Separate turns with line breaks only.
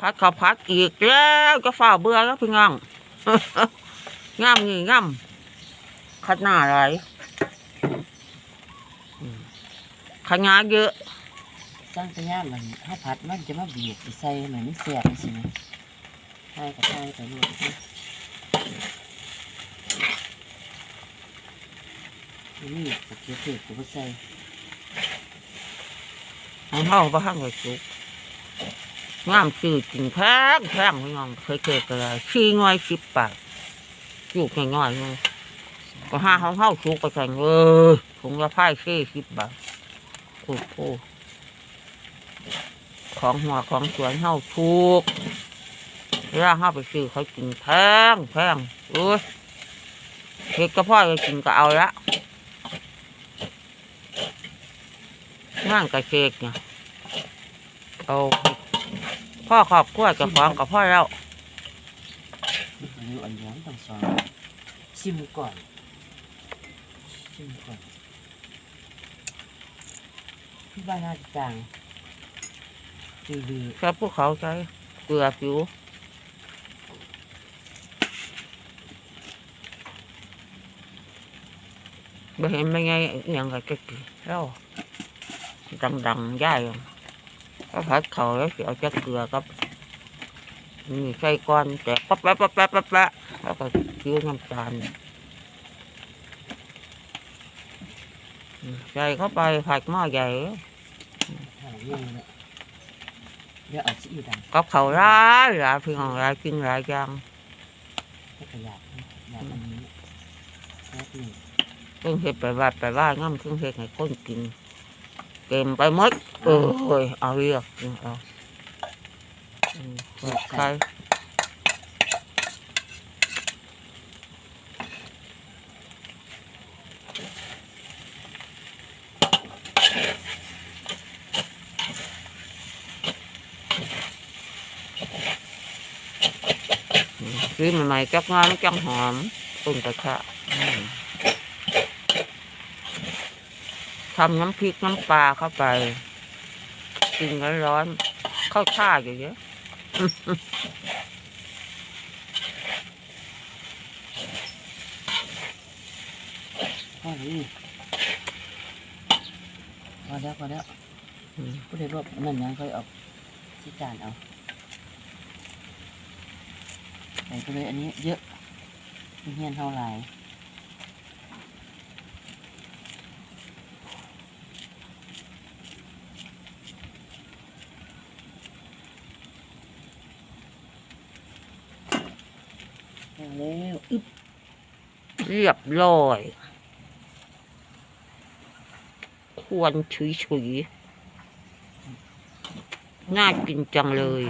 พัดข้าวพัดอีกแล้วก็ฝ้าเบื่อแล้วพี่น้องงามนี่งามขัดหน้าอะไรอืมขยะเยอะ
สร้างปัญญามันถ้าผัดมันจะมาบีบสิใส่เหมือนมันแสบจังซี่นะใช่ก็ใช่ไปนู่นนะนี่ตะเกียบเทศกูบ่ใส่
ของเฮาบ่ทันได้สุก งามซื้อกินแพงแพงพี่น้องเคยเกิดกันเลยชี้ง่อยสิบบาทลูกง่อยๆนึงก็ห้าของเฮาสุกไปแข่งเออถุงละพ่ายซี่สิบบาทโอ้โหของหัวของสวนเฮาถูกเวลาเฮาไปซื้อเขากินแพงแพงเอ้ยเฮ็ดก็พ่อก็กินก็เอาละงานกระเชกเนี่ยเอา พ่อขอบกล้วยกับของกับพ่อแล้ว
อายุอันยังต้องสอนชิมก่อนชิมก่อนพี่บ้านนาจางจือลือ
แค่พวกเขาใช้เกลือผิวไม่เห็นไม่ไงอหย่างกับจะกินแล้วดังๆย่าย ก็ผัดเขาแล้วสิเอาจะเกลือกับนี่ใส่ก้อนแต่ปั๊บแป๊บปั๊บแป๊บปั๊บแป๊บแล้วก็คิ้วน้ำตาลใส่เข้าไปผัดหม้อใหญ่
หาเรื่องเลยเดี๋ยวเอาซีอิ๊วดำ
กับเขาวร้ายหลายพี่น้องหลายกินหลายอย่าง
ให้ขยะอยากอันนี้แป๊บหนึ่ง
เครื่องเห็ดไปวัดไปว่าง่ำเครื่องเห็ดให้คนกิน เต็มไปหมดเออเฮ้ยเอาเทำน้ำพริกน้ำปลาเข้าไปกินร้อนๆเข้าท่าอยู่เยอะ
พอดีพอแล้วพอแล้ว
อืม
ผู้ใดบอกนั่นยังค่อยเอาที่จานเอาใส่ไปเลยอันนี้เยอะไม่เฮียนเท่าไหร่ เอาแล้วอึ๊บ
เรียบร้อย ควรฉุยๆน่ากินจังเลย